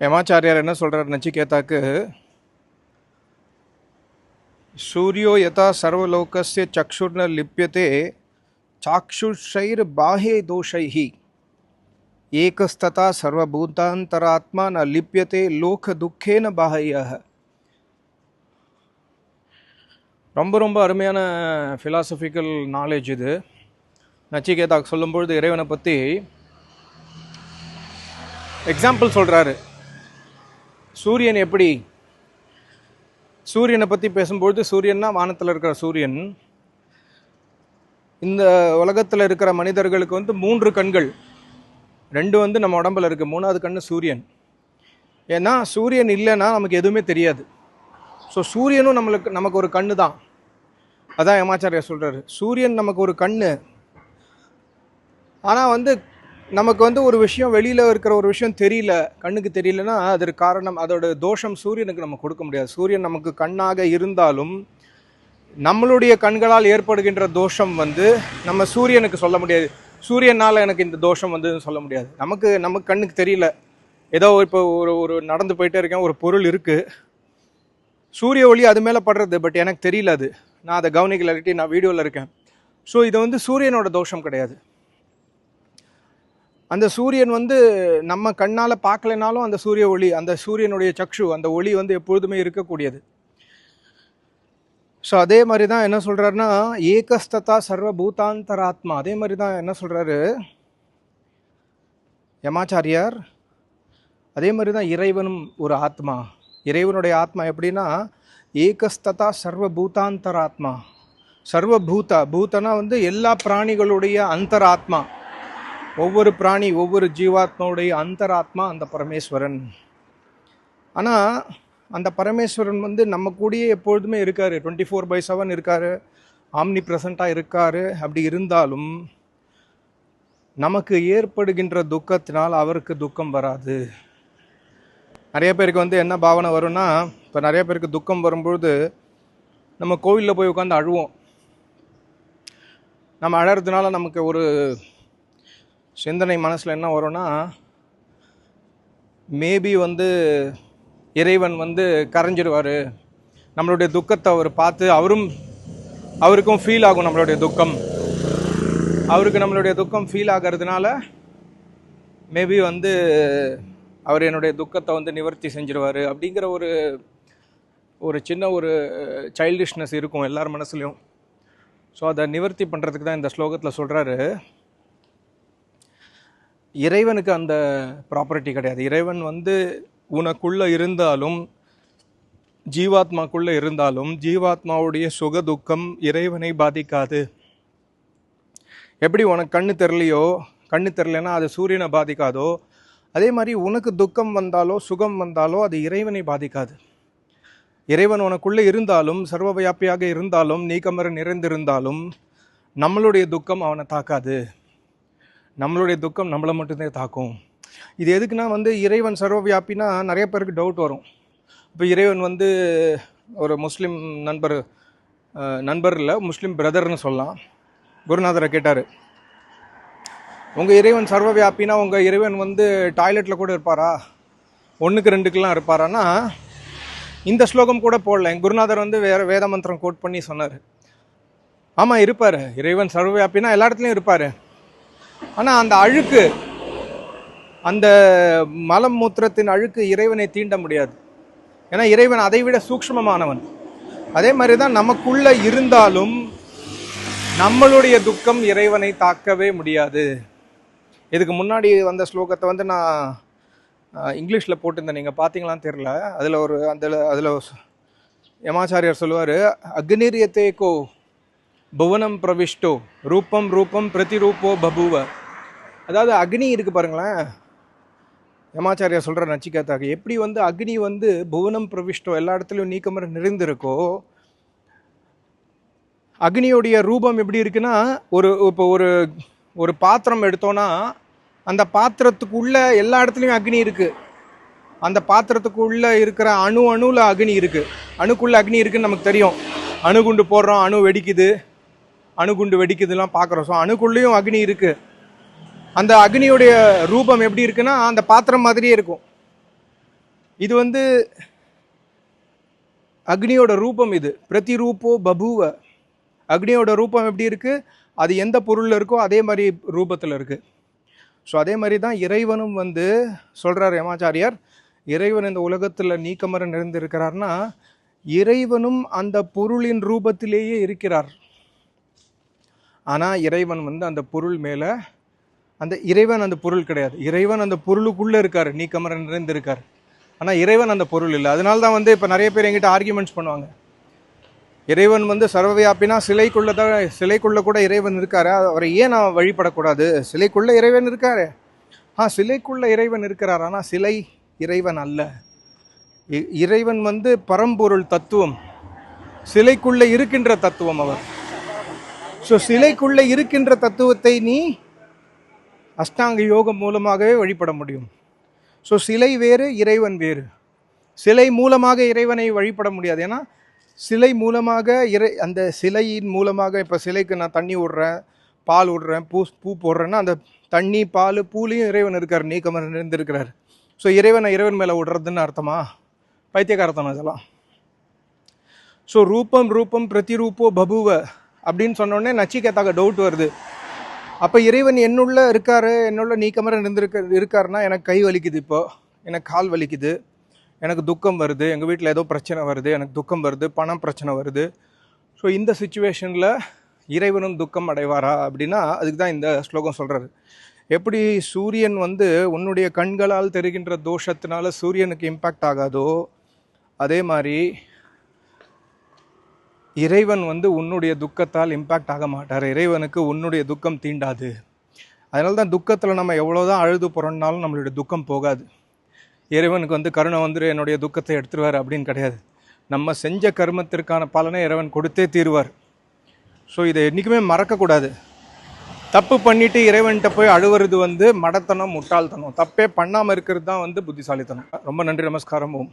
யமாச்சாரியார் என்ன சொல்கிறார் நச்சிகேதாக்கு சூரியோ யதா சர்வலோகஸ்ய சக்ஷுர்ன லிப்யதே சாக்ஷுஷைர் பாஹ்யே தோஷைஹி ஏகஸ்ததா சர்வபூதாந்தராத்மா ந லிப்யதே லோக துக்கேன பாஹ்ய ரொம்ப ரொம்ப அருமையான ஃபிலாசபிக்கல் நாலேஜ் இது நச்சிகேதாக்கு சொல்லும்பொழுது இறைவனை பற்றி எக்ஸாம்பிள் சொல்கிறாரு சூரியன் எப்படி? சூரியனை பற்றி பேசும்பொழுது சூரியன்னா வானத்தில் இருக்கிற சூரியன். இந்த உலகத்தில் இருக்கிற மனிதர்களுக்கு வந்து மூன்று கண்கள். ரெண்டு வந்து நம்ம உடம்புல இருக்குது மூணாவது கண்ணு சூரியன். ஏன்னா சூரியன் இல்லைன்னா நமக்கு எதுவுமே தெரியாது. ஸோ சூரியனும் நம்மளுக்கு நமக்கு ஒரு கண்ணு தான். அதான் ஏமாச்சாரியா சொல்கிறாரு சூரியன் நமக்கு ஒரு கண்ணு. ஆனால் வந்து நமக்கு வந்து ஒரு விஷயம் வெளியில் இருக்கிற ஒரு விஷயம் தெரியல கண்ணுக்கு தெரியலன்னா அதற்கு காரணம் அதோட தோஷம் சூரியனுக்கு நம்ம கொடுக்க முடியாது. சூரியன் நமக்கு கண்ணாக இருந்தாலும் நம்மளுடைய கண்களால் ஏற்படுகின்ற தோஷம் வந்து நம்ம சூரியனுக்கு சொல்ல முடியாது. சூரியனால் எனக்கு இந்த தோஷம் வந்ததுன்னு சொல்ல முடியாது. நமக்கு நமக்கு கண்ணுக்கு தெரியல. ஏதோ இப்போ ஒரு ஒரு நடந்து போயிட்டே இருக்கேன் ஒரு பொருள் இருக்குது சூரிய ஒளி அது மேலே படுறது பட் எனக்கு தெரியல அது. நான் அதை கவனிக்கல நான் வீடியோவில் இருக்கேன். ஸோ இது வந்து சூரியனோட தோஷம் கிடையாது. அந்த சூரியன் வந்து நம்ம கண்ணால் பார்க்கலைனாலும் அந்த சூரிய ஒளி அந்த சூரியனுடைய சக்ஷு அந்த ஒளி வந்து எப்பொழுதுமே இருக்கக்கூடியது. ஸோ அதே மாதிரி தான் என்ன சொல்கிறாருன்னா ஏகஸ்ததா சர்வ பூதாந்தராத்மா அதே மாதிரி தான் என்ன சொல்கிறாரு யமாச்சாரியார் அதே மாதிரி தான் இறைவனும் ஒரு ஆத்மா. இறைவனுடைய ஆத்மா எப்படின்னா ஏகஸ்ததா சர்வ பூதாந்தராத்மா சர்வபூத பூத்தனா வந்து எல்லா பிராணிகளுடைய அந்தராத்மா. ஒவ்வொரு பிராணி ஒவ்வொரு ஜீவாத்மாவுடைய அந்தராத்மா அந்த பரமேஸ்வரன். ஆனால் அந்த பரமேஸ்வரன் வந்து நம்ம கூடயே எப்பொழுதுமே இருக்கார். டுவெண்ட்டி ஃபோர் பை செவன் இருக்கார். ஆம்னி ப்ரெசண்ட்டாக இருக்கார். அப்படி இருந்தாலும் நமக்கு ஏற்படுகின்ற துக்கத்தினால் அவருக்கு துக்கம் வராது. நிறைய பேருக்கு வந்து என்ன பாவனை வரும்னா இப்போ நிறைய பேருக்கு துக்கம் வரும்பொழுது நம்ம கோவிலில் போய் உட்காந்து அழுவோம். நம்ம அழகிறதுனால நமக்கு ஒரு சிந்தனை மனசில் என்ன வரும்னா மேபி வந்து இறைவன் வந்து கரைஞ்சிடுவார். நம்மளுடைய துக்கத்தை அவர் பார்த்து அவரும் அவருக்கும் ஃபீல் ஆகும் நம்மளுடைய துக்கம். அவருக்கு நம்மளுடைய துக்கம் ஃபீல் ஆகிறதுனால மேபி வந்து அவர் என்னுடைய துக்கத்தை வந்து நிவர்த்தி செஞ்சிருவார் அப்படிங்கிற ஒரு ஒரு சின்ன ஒரு சைல்டிஷ்னஸ் இருக்கும் எல்லார் மனசுலையும். ஸோ அதை நிவர்த்தி பண்ணுறதுக்கு தான் இந்த ஸ்லோகத்தில் சொல்கிறாரு இறைவனுக்கு அந்த ப்ராப்பர்ட்டி கிடையாது. இறைவன் வந்து உனக்குள்ளே இருந்தாலும் ஜீவாத்மாக்குள்ளே இருந்தாலும் ஜீவாத்மாவுடைய சுக துக்கம் இறைவனை பாதிக்காது. எப்படி உனக்கு கண்ணு தெரிலையோ கண்ணு தெரிலனா அது சூரியனை பாதிக்காதோ அதே மாதிரி உனக்கு துக்கம் வந்தாலோ சுகம் வந்தாலோ அது இறைவனை பாதிக்காது. இறைவன் உனக்குள்ளே இருந்தாலும் சர்வவியாப்பியாக இருந்தாலும் நீக்கமர நிறைந்திருந்தாலும் நம்மளுடைய துக்கம் அவனை தாக்காது. நம்மளுடைய துக்கம் நம்மளை மட்டும்தான் தாக்கும். இது எதுக்குன்னா வந்து இறைவன் சர்வவியாப்பினா நிறைய பேருக்கு டவுட் வரும். இப்போ இறைவன் வந்து ஒரு முஸ்லீம் நண்பர் நண்பர் இல்லை முஸ்லீம் பிரதர்னு சொல்லலாம். குருநாதரை கேட்டார். உங்கள் இறைவன் சர்வவியாப்பினா உங்கள் இறைவன் வந்து டாய்லெட்டில் கூட இருப்பாரா? ஒன்றுக்கு ரெண்டுக்கெல்லாம் இருப்பாரான்னா இந்த ஸ்லோகம் கூட போடல. என் குருநாதர் வந்து வேற வேத மந்திரம் கோட் பண்ணி சொன்னார். ஆமாம் இருப்பார். இறைவன் சர்வவியாப்பினா எல்லா இடத்துலையும் இருப்பார். ஆனால் அந்த அழுக்கு அந்த மலம் மூத்திரத்தின் அழுக்கு இறைவனை தீண்ட முடியாது. ஏன்னா இறைவன் அதை விட சூக்ஷ்மமானவன். அதே மாதிரி தான் நமக்குள்ள இருந்தாலும் நம்மளுடைய துக்கம் இறைவனை தாக்கவே முடியாது. இதுக்கு முன்னாடி வந்த ஸ்லோகத்தை வந்து நான் இங்கிலீஷில் போட்டிருந்தேன். நீங்கள் பார்த்தீங்களான்னு தெரில அதில் ஒரு அந்த அதில் யமாச்சாரியார் சொல்லுவார் அக்னிரியத்தேகோ புவனம் பிரவிஷ்டோ ரூபம் ரூபம் பிரதிரூபோ பபுவ. அதாவது அக்னி இருக்கு பாருங்களேன். யமாச்சாரியா சொல்கிற நச்சிகேதாக்கு எப்படி வந்து அக்னி வந்து புவனம் பிரவிஷ்டோ எல்லா இடத்துலையும் நீக்கமர நிறைந்திருக்கோ அக்னியோடைய ரூபம் எப்படி இருக்குன்னா ஒரு இப்போ ஒரு ஒரு பாத்திரம் எடுத்தோன்னா அந்த பாத்திரத்துக்குள்ள எல்லா இடத்துலையும் அக்னி இருக்குது அந்த பாத்திரத்துக்குள்ளே இருக்கிற அணு அணுவில் அக்னி இருக்குது அணுக்குள்ளே அக்னி இருக்குதுன்னு நமக்கு தெரியும். அணுகுண்டு போடுறோம் அணு வெடிக்குது. அணுகுண்டு வெடிக்குதுலாம் பார்க்குறோம். ஸோ அணுக்குள்ளேயும் அக்னி இருக்குது அந்த அக்னியுடைய ரூபம் எப்படி இருக்குன்னா அந்த பாத்திரம் மாதிரியே இருக்கும். இது வந்து அக்னியோட ரூபம் இது. பிரதிரூபோ பபுவ. அக்னியோட ரூபம் எப்படி இருக்குது அது எந்த பொருளில் இருக்கோ அதே மாதிரி ரூபத்தில் இருக்குது ஸோ அதே மாதிரி தான் இறைவனும் வந்து சொல்கிறார் யமாச்சாரியார் இறைவன் இந்த உலகத்தில் நீக்கமர நிறைந்திருக்கிறார்னா இறைவனும் அந்த பொருளின் ரூபத்திலேயே இருக்கிறார். ஆனால் இறைவன் வந்து அந்த பொருள் மேலே அந்த இறைவன் அந்த பொருள் கிடையாது. இறைவன் அந்த பொருளுக்குள்ளே இருக்கார். நீக்கமர நிறைந்திருக்கார் ஆனால் இறைவன் அந்த பொருள் இல்லை. அதனால தான் வந்து இப்போ நிறைய பேர் எங்கிட்ட ஆர்கியூமெண்ட்ஸ் பண்ணுவாங்க. இறைவன் வந்து சர்வவியாப்பினா சிலைக்குள்ளே தான் சிலைக்குள்ளே கூட இறைவன் இருக்காரு? அவரை ஏன் நான் வழிபடக்கூடாது? சிலைக்குள்ளே இறைவன் இருக்காரு. ஆ சிலைக்குள்ளே இறைவன் இருக்கிறார். ஆனால் சிலை இறைவன் அல்ல. இ- இறைவன் வந்து பரம்பொருள் தத்துவம். சிலைக்குள்ளே இருக்கின்ற தத்துவம் அவர். ஸோ சிலைக்குள்ளே இருக்கின்ற தத்துவத்தை நீ அஷ்டாங்க யோகம் மூலமாகவே வழிபட முடியும். ஸோ சிலை வேறு இறைவன் வேறு. சிலை மூலமாக இறைவனை வழிபட முடியாது. ஏன்னா சிலை மூலமாக இறை அந்த சிலையின் மூலமாக இப்போ சிலைக்கு நான் தண்ணி விடுறேன் பால் விடுறேன் பூ பூ போடுறேன்னா அந்த தண்ணி பால் பூலையும் இறைவன் இருக்கார் நீக்கமர் இருந்திருக்கிறார் ஸோ இறைவனை இறைவன் மேலே விடுறதுன்னு அர்த்தமா? பைத்தியகாரத்தனம் இதெல்லாம். ஸோ ரூபம் ரூபம் பிரதிரூபோ பபுவ அப்படின்னு சொன்னோடனே நச்சிகேத்தாக டவுட் வருது. அப்போ இறைவன் என்னுள்ள இருக்காரு என்னுள்ள நீக்கமர இருந்திருக்க இருக்காருன்னா எனக்கு கை வலிக்குது இப்போ. எனக்கு கால் வலிக்குது. எனக்கு துக்கம் வருது. எங்கள் வீட்டில் ஏதோ பிரச்சனை வருது. எனக்கு துக்கம் வருது. பணம் பிரச்சனை வருது. ஸோ இந்த சுச்சுவேஷனில் இறைவனும் துக்கம் அடைவாரா அப்படின்னா அதுக்கு தான் இந்த ஸ்லோகம் சொல்கிறாரு எப்படி சூரியன் வந்து உன்னுடைய கண்களால் தெரிகின்ற தோஷத்தினால சூரியனுக்கு இம்பேக்ட் ஆகாதோ அதே மாதிரி இறைவன் வந்து உன்னுடைய துக்கத்தால் இம்பேக்ட் ஆக மாட்டார். இறைவனுக்கு உன்னுடைய துக்கம் தீண்டாது. அதனால தான் துக்கத்தில் நம்ம எவ்வளோதான் அழுது புறண்டாலும் நம்மளுடைய துக்கம் போகாது. இறைவனுக்கு வந்து கருணை வந்துடு என்னுடைய துக்கத்தை எடுத்துருவார் அப்படின்னு கிடையாது. நம்ம செஞ்ச கர்மத்திற்கான பலனை இறைவன் கொடுத்தே தீருவார். ஸோ இதை என்றைக்குமே மறக்கக்கூடாது. தப்பு பண்ணிட்டு இறைவன்கிட்ட போய் அழுவுறது வந்து மடத்தனம் முட்டாள்தனம். தப்பே பண்ணாமல் இருக்கிறது தான் வந்து புத்திசாலித்தனம். ரொம்ப நன்றி நமஸ்காரம். ஓம்.